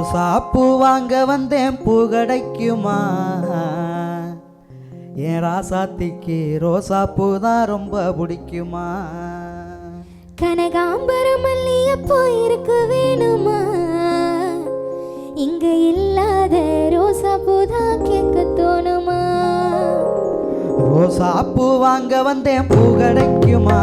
ரோசாப்பூ வாங்க வந்தேன் பூ கிடைக்குமா என் ராசாத்திக்கு ரோசாப்பூ தான் ரொம்ப பிடிக்குமா? கனகாம்பரம் மல்லியப்பூ இருக்கு வேணுமா? இங்க இல்லாத ரோசா பூதான் கேட்க தோணுமா? ரோசாப்பூ வாங்க வந்தேன் பூ கிடைக்குமா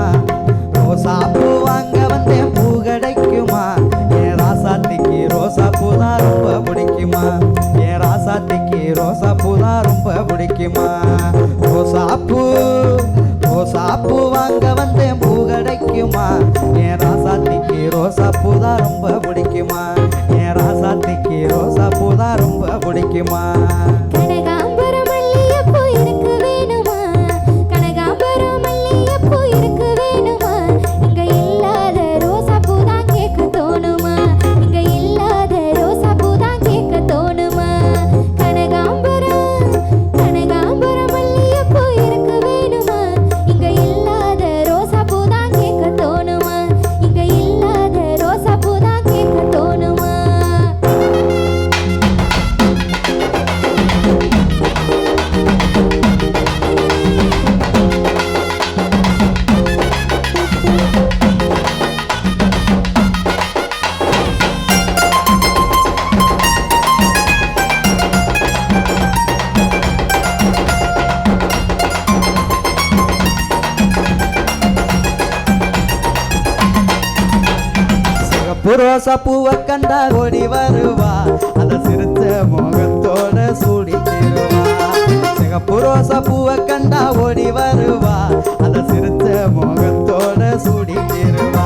ராசாத்திக்கு ரோசாப்பூ ரொம்ப பிடிக்குமா? என் ராசாத்திக்கு ரோசாப்பூ தான் ரொம்ப பிடிக்குமா? சிகப்பு பூவ கண்டா ஓடி வருவா. அத சிரிச்ச முகத்தோட சூடிக்கிருவா சிகப்பு ரோசா பூவை கண்டா ஓடி வருவா. அத சிரிச்ச முகத்தோட சூடிக்கிருவா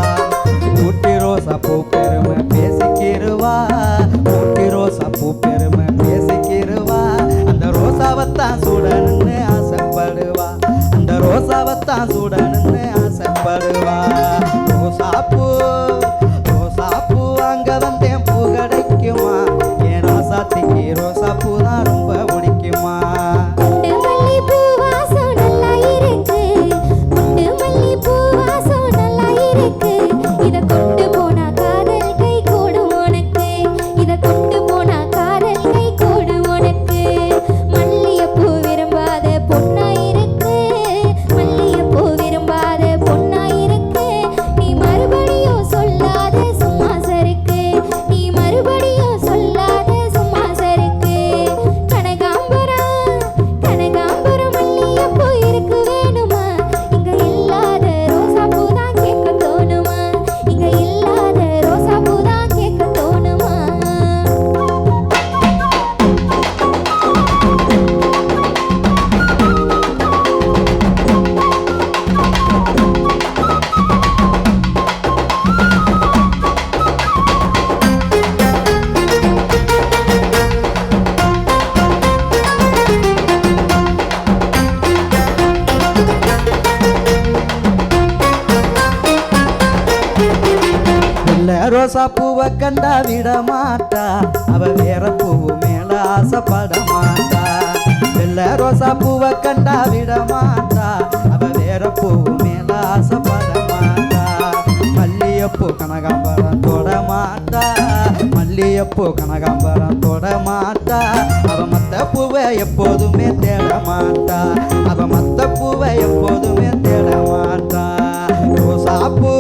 ஊட்டி ரோசா பூ பெருமை பேசிக்கிருவா ஊட்டி ரோசா பூ பெருமை பேசிக்கிருவா அந்த ரோசாவத்தான் சுடணும்னு ஆசைப்படுவா. அந்த ரோசாவத்தான் சுடணும்னு ஆசைப்படுவா. ரோசா பூ ரோசா பூவை கண்டா விட மாட்டா அவ வேற பூவு மேல ஆசைப்பட மாட்டா வெள்ள ரோசா பூவை கண்டா விட மாட்டா அவ வேற பூவு மேல ஆசைப்பட மாட்டா மல்லியப்பூ கனகாம்பரம் தொட மாட்டா மல்லியப்பூ கனகாம்பரம் தொட மாட்டா அவ மத்த பூவை எப்போதுமே தேட மாட்டா அவ மத்த பூவை எப்போதுமே தேட மாட்டா ரோசாப்பூ ரோசாப்பூ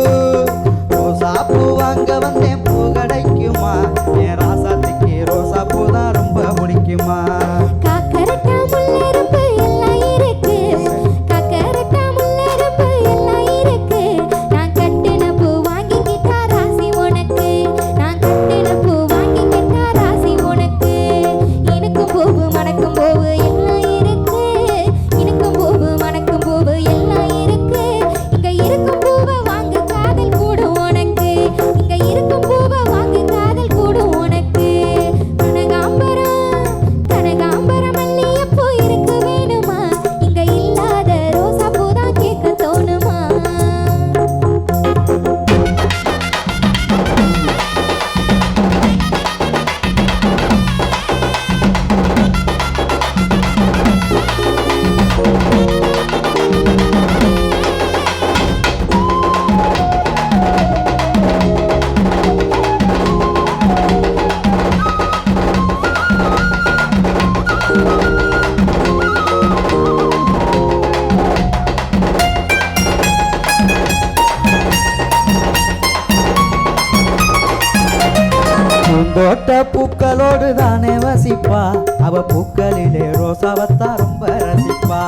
பூந்தோட்ட பூக்களோடு தானே வசிப்பா. அவ பூக்களிலே ரோசாவத்தா ரொம்ப ரசிப்பா.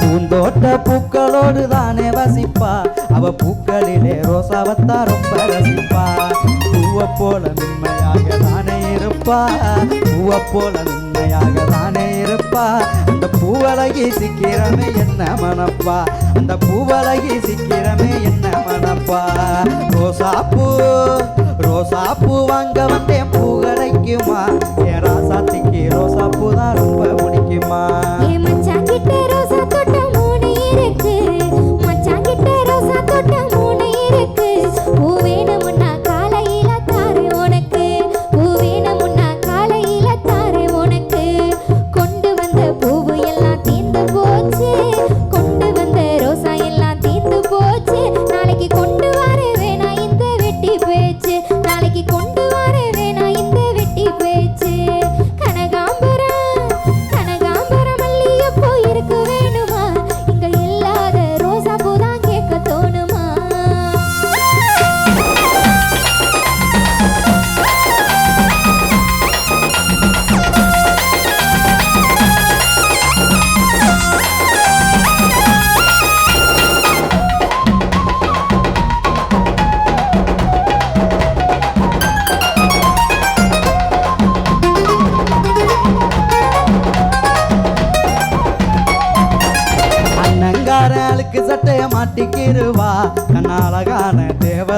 பூந்தோட்ட பூக்களோடு தானே வசிப்பா. அவ பூக்களிலே ரோசாவத்தா ரொம்ப ரசிப்பா. பூவை போல மென்மையாக தானே இருப்பா. பூவை போல மென்மையாக தானே இருப்பா. அந்த பூவழகி சிக்கிறமே என்ன மனப்பா அந்த பூவழகி சிக்கிறமே என்ன மனப்பா ரோசா பூ ரோசா பூ வாங்க வந்தேன் பூ கிடைக்குமா? என் ராசாத்திக்கு ரோசா பூ தான் ரொம்ப பிடிக்குமா?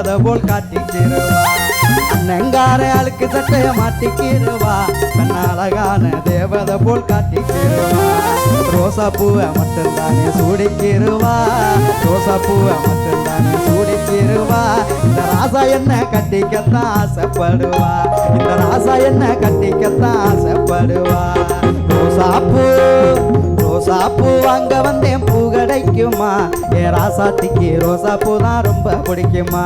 தேவதை போல் காட்டிக்கிருவா அண்ணங்கார அழுக்கு சட்டைய மாட்டிக்கிருவா. கண்ணாலகான தேவதை போல் காட்டிக்கிருவா. ரோசா பூவை மட்டும்தானே சூடிக்கிருவா. ரோசா பூவை மட்டும்தானே சூடிக்கிருவா. இந்த ராசா என்ன கட்டிக்கத்தான் ஆசைப்படுவா. இந்த ராசா என்ன கட்டிக்கத்தான் ஆசைப்படுவா. ரோசா பூ ரோசா பூ வாங்க வந்தேன் பூ கிடைக்குமா? ஏ ராசாத்திக்கு ரோசா பூ தான் ரொம்ப பிடிக்குமா?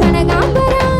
கனகாம்பரம்